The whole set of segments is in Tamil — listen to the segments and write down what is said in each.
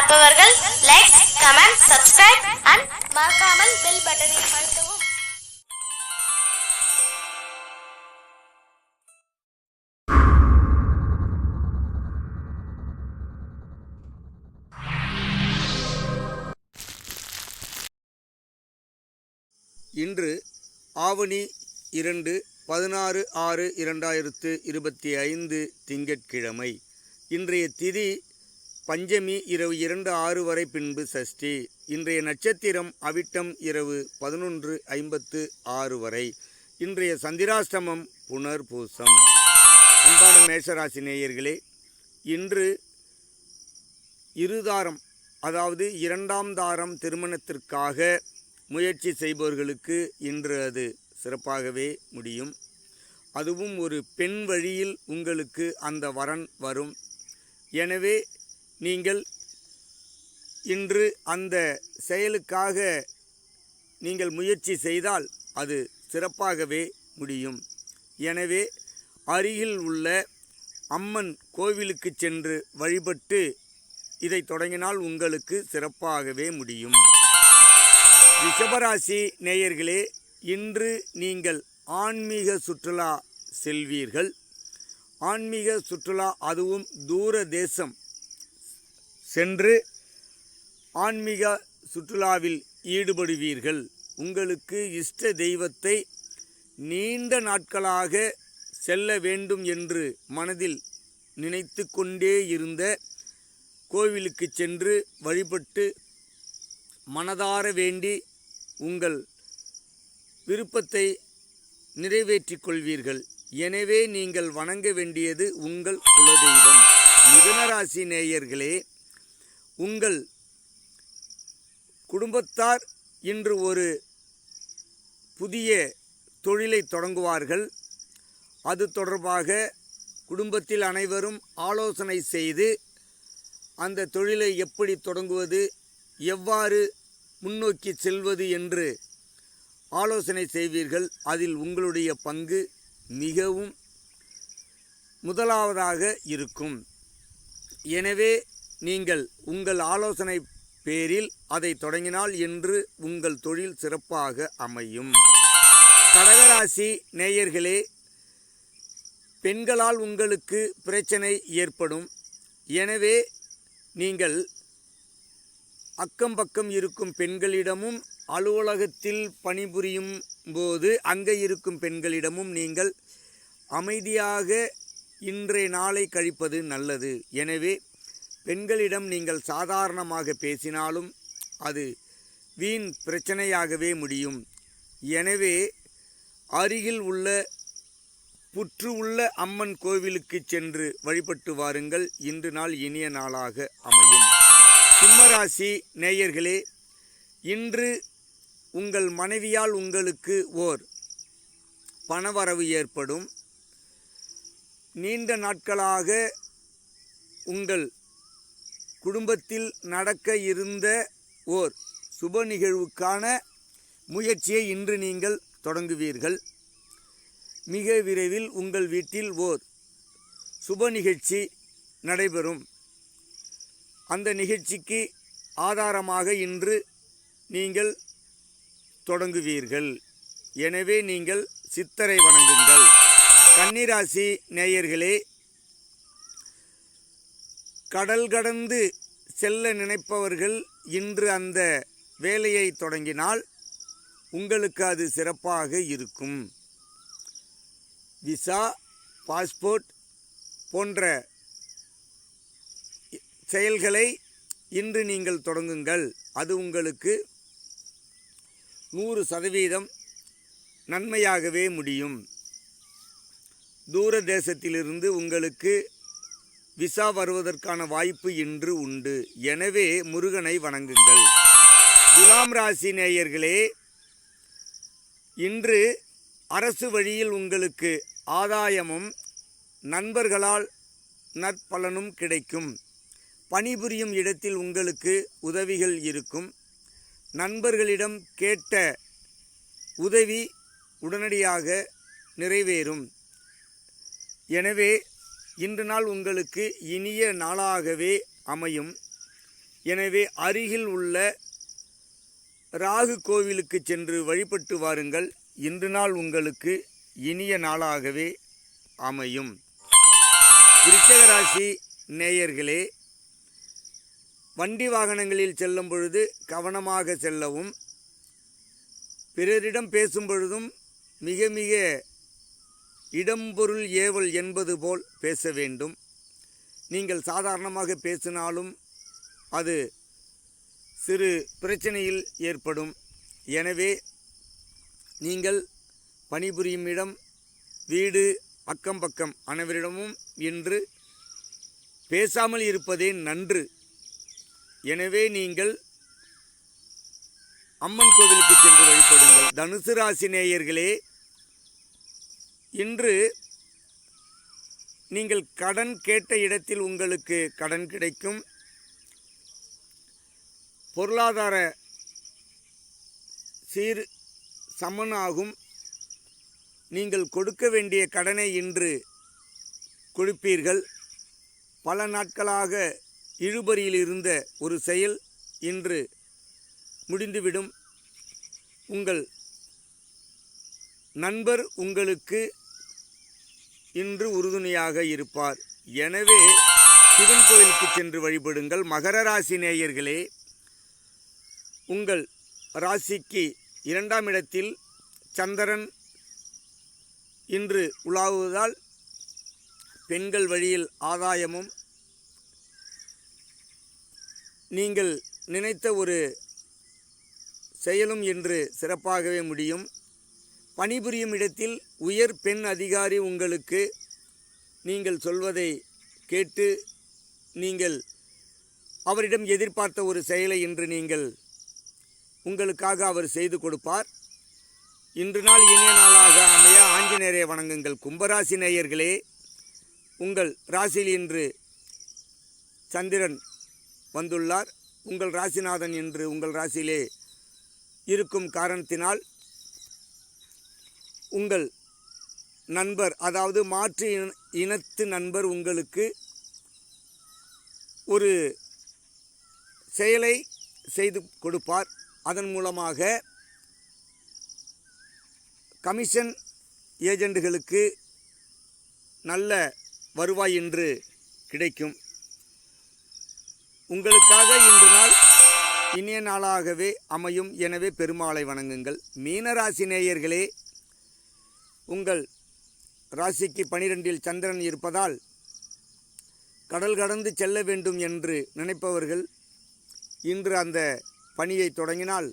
பார்ப்பவர்கள் லைக் கமெண்ட் சப்ஸ்கிரைப் அண்ட் மறக்காமல் பெல் பட்டனை அழுத்தவும். இன்று ஆவணி இரண்டு பதினாறு ஆறு இரண்டாயிரத்து இருபத்தி ஐந்து திங்கட்கிழமை. இன்றைய திதி பஞ்சமி இரவு இரண்டு ஆறு வரை பின்பு சஷ்டி. இன்றைய நட்சத்திரம் அவிட்டம் இரவு பதினொன்று ஐம்பத்து ஆறு வரை. இன்றைய சந்திராஷ்டமம் புனர்பூசம். அன்பான மேஷராசி நேயர்களே இன்று இருதாரம் அதாவது இரண்டாம் தாரம் திருமணத்திற்காக முயற்சி செய்பவர்களுக்கு இன்று அது சிறப்பாகவே முடியும். அதுவும் ஒரு பெண் வழியில் உங்களுக்கு அந்த வரன் வரும். எனவே நீங்கள் இன்று அந்த செயலுக்காக நீங்கள் முயற்சி செய்தால் அது சிறப்பாகவே முடியும். எனவே அருகில் உள்ள அம்மன் கோவிலுக்கு சென்று வழிபட்டு இதை தொடங்கினால் உங்களுக்கு சிறப்பாகவே முடியும். ரிஷபராசி நேயர்களே இன்று நீங்கள் ஆன்மீக சுற்றுலா செல்வீர்கள். ஆன்மீக சுற்றுலா அதுவும் தூர தேசம். சென்று ஆன்மீக சுற்றுலாவில் ஈடுபடுவீர்கள். உங்களுக்கு இஷ்ட தெய்வத்தை நீண்ட நாட்களாக செல்ல வேண்டும் என்று மனதில் நினைத்து கொண்டே இருந்த கோவிலுக்கு சென்று வழிபட்டு மனதார வேண்டி உங்கள் விருப்பத்தை நிறைவேற்றிக் கொள்வீர்கள். எனவே நீங்கள் வணங்க வேண்டியது உங்கள் குலதெய்வம். மிதனராசி நேயர்களே உங்கள் குடும்பத்தார் இன்று ஒரு புதிய தொழிலை தொடங்குவார்கள். அது தொடர்பாக குடும்பத்தில் அனைவரும் ஆலோசனை செய்து அந்த தொழிலை எப்படி தொடங்குவது எவ்வாறு முன்னோக்கி செல்வது என்று ஆலோசனை செய்வீர்கள். அதில் உங்களுடைய பங்கு மிகவும் முதலாவதாக இருக்கும். எனவே நீங்கள் உங்கள் ஆலோசனை பேரில் அதை தொடங்கினால் என்று உங்கள் தொழில் சிறப்பாக அமையும். கடகராசி நேயர்களே பெண்களால் உங்களுக்கு பிரச்சனை ஏற்படும். எனவே நீங்கள் அக்கம் பக்கம் இருக்கும் பெண்களிடமும் அலுவலகத்தில் பணிபுரியும் போது அங்கே இருக்கும் பெண்களிடமும் நீங்கள் அமைதியாக இன்றைய நாளை கழிப்பது நல்லது. எனவே பெண்களிடம் நீங்கள் சாதாரணமாக பேசினாலும் அது வீண் பிரச்சனையாகவே முடியும். எனவே அருகில் உள்ள புற்று உள்ள அம்மன் கோவிலுக்கு சென்று வழிபட்டு வாருங்கள். இன்று நாள் இனிய நாளாக அமையும். சிம்மராசி நேயர்களே இன்று உங்கள் மனைவியால் உங்களுக்கு ஓர் பணவரவு ஏற்படும். நீண்ட நாட்களாக உங்கள் குடும்பத்தில் நடக்க இருந்த ஓர் சுப நிகழ்வுக்கான முயற்சியை இன்று நீங்கள் தொடங்குவீர்கள். மிக விரைவில் உங்கள் வீட்டில் ஓர் சுப நிகழ்ச்சி நடைபெறும். அந்த நிகழ்ச்சிக்கு ஆதாரமாக இன்று நீங்கள் தொடங்குவீர்கள். எனவே நீங்கள் சித்தரை வணங்குங்கள். கன்னிராசி நேயர்களே கடல் கடந்து செல்ல நினைப்பவர்கள் இன்று அந்த வேலையை தொடங்கினால் உங்களுக்கு அது சிறப்பாக இருக்கும். விசா பாஸ்போர்ட் போன்ற செயல்களை இன்று நீங்கள் தொடங்குங்கள். அது உங்களுக்கு நூறு சதவீதம் நன்மையாகவே முடியும். தூர தேசத்திலிருந்து உங்களுக்கு விசா வருவதற்கான வாய்ப்பு இன்று உண்டு. எனவே முருகனை வணங்குங்கள். துலாம் ராசி நேயர்களே இன்று அரசு வழியில் உங்களுக்கு ஆதாயமும் நண்பர்களால் நற்பலனும் கிடைக்கும். பணிபுரியும் இடத்தில் உங்களுக்கு உதவிகள் இருக்கும். நண்பர்களிடம் கேட்ட உதவி உடனடியாக நிறைவேறும். எனவே இன்று நாள் உங்களுக்கு இனிய நாளாகவே அமையும். எனவே அருகில் உள்ள ராகு கோவிலுக்கு சென்று வழிபட்டு வாருங்கள். இன்று நாள் உங்களுக்கு இனிய நாளாகவே அமையும். விருச்சக ராசி நேயர்களே வண்டி வாகனங்களில் செல்லும் பொழுது கவனமாக செல்லவும் பிறரிடம் பேசும் பொழுதும் மிக மிக இடம்பொருள் ஏவல் என்பது போல் பேச வேண்டும். நீங்கள் சாதாரணமாக பேசினாலும் அது சிறு பிரச்சனையில் ஏற்படும். எனவே நீங்கள் பணிபுரியும் இடம் வீடு அக்கம் பக்கம் அனைவரிடமும் இன்று பேசாமல் இருப்பதே நன்று. எனவே நீங்கள் அம்மன் கோவிலுக்கு சென்று வழிபடுங்கள். தனுசு ராசி நேயர்களே இன்று நீங்கள் கடன் கேட்ட இடத்தில் உங்களுக்கு கடன் கிடைக்கும். பொருளாதார சீர் சமனாகும். நீங்கள் கொடுக்க வேண்டிய கடனை இன்று கொடுப்பீர்கள். பல நாட்களாக இழுபறியில் இருந்த ஒரு செயல் இன்று முடிந்துவிடும். உங்கள் நண்பர் உங்களுக்கு இன்று உறுதுணையாக இருப்பார். எனவே சிவன் கோயிலுக்கு சென்று வழிபடுங்கள். மகர ராசி நேயர்களே உங்கள் ராசிக்கு இரண்டாம் இடத்தில் சந்திரன் இன்று உலாவுவதால் பெண்கள் வழியில் ஆதாயமும் நீங்கள் நினைத்த ஒரு செயலும் இன்று சிறப்பாகவே முடியும். பணிபுரியும் இடத்தில் உயர் பெண் அதிகாரி உங்களுக்கு நீங்கள் சொல்வதை கேட்டு நீங்கள் அவரிடம் எதிர்பார்த்த ஒரு செயலை இன்று நீங்கள் உங்களுக்காக அவர் செய்து கொடுப்பார். இன்று நாள் இனிய நாளாக அமைய ஆஞ்சநேயரை வணங்குங்கள். கும்பராசி நேயர்களே உங்கள் ராசியில் இன்று சந்திரன் வந்துள்ளார். உங்கள் ராசிநாதன் இன்று உங்கள் ராசியிலே இருக்கும் காரணத்தினால் உங்கள் நண்பர் அதாவது மாற்று இன- இனத்து நண்பர் உங்களுக்கு ஒரு செயலை செய்து கொடுப்பார். அதன் மூலமாக கமிஷன் ஏஜெண்டுகளுக்கு நல்ல வருவாய் இன்று கிடைக்கும். உங்களுக்காக இன்று நாள் இனிய நாளாகவே அமையும். எனவே பெருமாளை வணங்குங்கள். மீனராசி நேயர்களே உங்கள் ராசிக்கு பனிரெண்டில் சந்திரன் இருப்பதால் கடல் கடந்து செல்ல வேண்டும் என்று நினைப்பவர்கள் இன்று அந்த பணியை தொடங்கினால்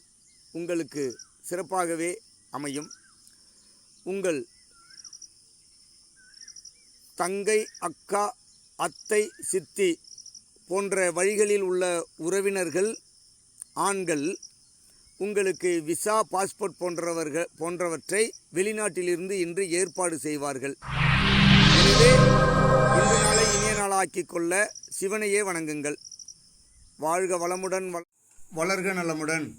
உங்களுக்கு சிறப்பாகவே அமையும். உங்கள் தங்கை அக்கா அத்தை சித்தி போன்ற வழிகளில் உள்ள உறவினர்கள் ஆண்கள் உங்களுக்கு விசா பாஸ்போர்ட் போன்றவர்கள் போன்றவற்றை வெளிநாட்டிலிருந்து இன்று ஏற்பாடு செய்வார்கள். எனவே இந்த நாளை இனிய நாளாக்கி கொள்ள சிவனையே வணங்குங்கள். வாழ்க வளமுடன் வள- வளர்க நலமுடன்.